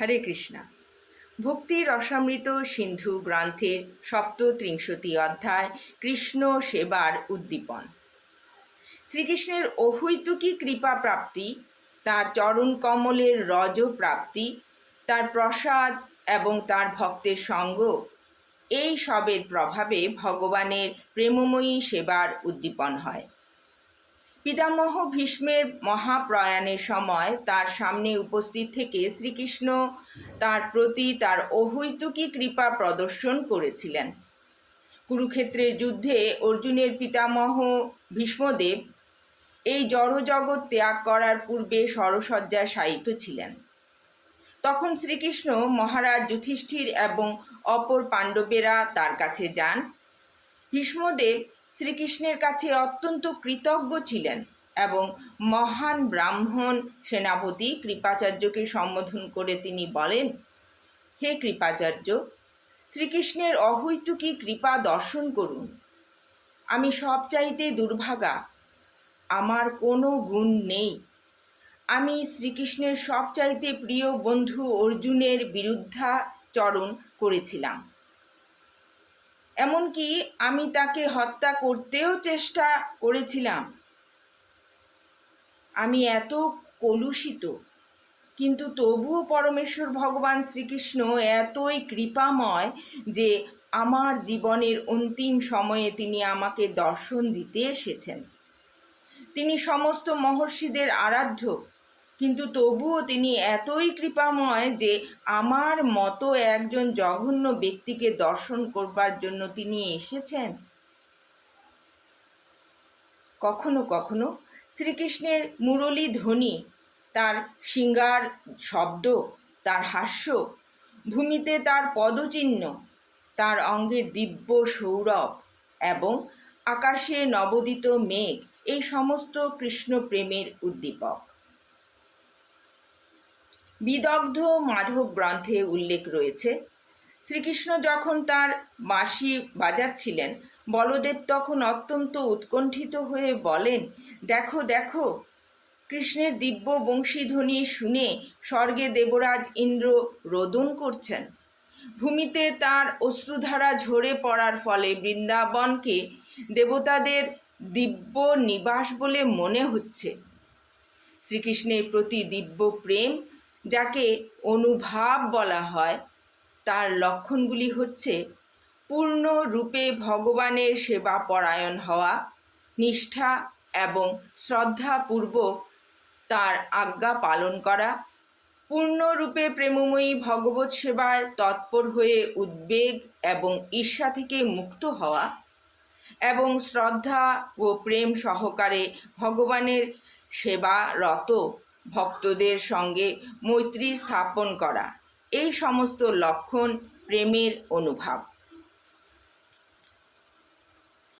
হরে কৃষ্ণা। ভক্তি রসামৃত সিন্ধু গ্রন্থের সপ্তত্রিংশতি অধ্যায় কৃষ্ণ সেবার উদ্দীপন। শ্রীকৃষ্ণের অহৈতুকী কৃপা প্রাপ্তি, তার চরণ কমলের রজ প্রাপ্তি, তার প্রসাদ এবং তার ভক্তের সঙ্গ, এই সবের প্রভাবে ভগবানের প্রেমময়ী সেবার উদ্দীপন হয়। পিতামহ ভীষ্মের মহাপ্রয়াণের সময় তার সামনে উপস্থিত থেকে শ্রীকৃষ্ণ তার প্রতি তার অহৈতুকী কৃপা প্রদর্শন করেছিলেন। কুরুক্ষেত্রের যুদ্ধে অর্জুনের পিতামহ ভীষ্মদেব এই জড়জগৎ ত্যাগ করার পূর্বে সরসজ্জায় শায়িত ছিলেন। তখন শ্রীকৃষ্ণ মহারাজ যুধিষ্ঠির এবং অপর পাণ্ডবেরা তার কাছে যান। ভীষ্মদেব শ্রীকৃষ্ণের কাছে অত্যন্ত কৃতজ্ঞ ছিলেন এবং মহান ব্রাহ্মণ সেনাপতি কৃপাচার্যকে সম্বোধন করে তিনি বলেন, হে কৃপাচার্য, শ্রীকৃষ্ণের অহৈতুকী কৃপা দর্শন করুন? আমি সব চাইতে দুর্ভাগা, আমার কোনো গুণ নেই। আমি শ্রীকৃষ্ণের সব চাইতে প্রিয় বন্ধু অর্জুনের বিরুদ্ধাচরণ করেছিলাম। এমনকি আমি তাকে হত্যা করতেও চেষ্টা করেছিলাম। আমি এত কলুষিত, কিন্তু তবুও পরমেশ্বর ভগবান শ্রীকৃষ্ণ এতই কৃপাময় যে আমার জীবনের অন্তিম সময়ে তিনি আমাকে দর্শন দিতে এসেছেন। তিনি সমস্ত মহর্ষিদের আরাধ্য কিন্তু তবুও তিনি এতই কৃপাময় যে আমার মতো একজন জঘন্য ব্যক্তিকে দর্শন করবার জন্য তিনি এসেছেন। কখনো কখনো শ্রীকৃষ্ণের মুরলী ধ্বনি, তার সিঙ্গার শব্দ, তার হাস্য, ভূমিতে তার পদচিহ্ন, তার অঙ্গের দিব্য সৌরভ এবং আকাশে নবোদিত মেঘ, এই সমস্ত কৃষ্ণ প্রেমের উদ্দীপক। বিদগ্ধ মাধব গ্রন্থে উল্লেখ রয়েছে, শ্রীকৃষ্ণ যখন তার বাঁশি বাজাচ্ছিলেন, বলদেব তখন অত্যন্ত উৎকণ্ঠিত হয়ে বলেন, দেখো দেখো, কৃষ্ণের দিব্য বংশীধ্বনি শুনে স্বর্গে দেবরাজ ইন্দ্র রোদন করছেন। ভূমিতে তার অশ্রুধারা ঝরে পড়ার ফলে বৃন্দাবনকে দেবতাদের দিব্য নিবাস বলে মনে হচ্ছে। শ্রীকৃষ্ণের প্রতি দিব্য প্রেম যাকে অনুভাব বলা হয়, তার লক্ষণগুলি হচ্ছে পূর্ণ রূপে ভগবানের সেবা পরায়ণ হওয়া, নিষ্ঠা এবং শ্রদ্ধাপূর্বক তার আজ্ঞা পালন করা পূর্ণরূপে প্রেমময়ী ভগবত সেবায় তৎপর হয়ে উদ্বেগ এবং ঈর্ষা থেকে মুক্ত হওয়া এবং শ্রদ্ধা ও প্রেম সহকারে ভগবানের সেবারত ভক্তদের সঙ্গে মৈত্রী স্থাপন করা। এই সমস্ত লক্ষণ প্রেমের অনুভব।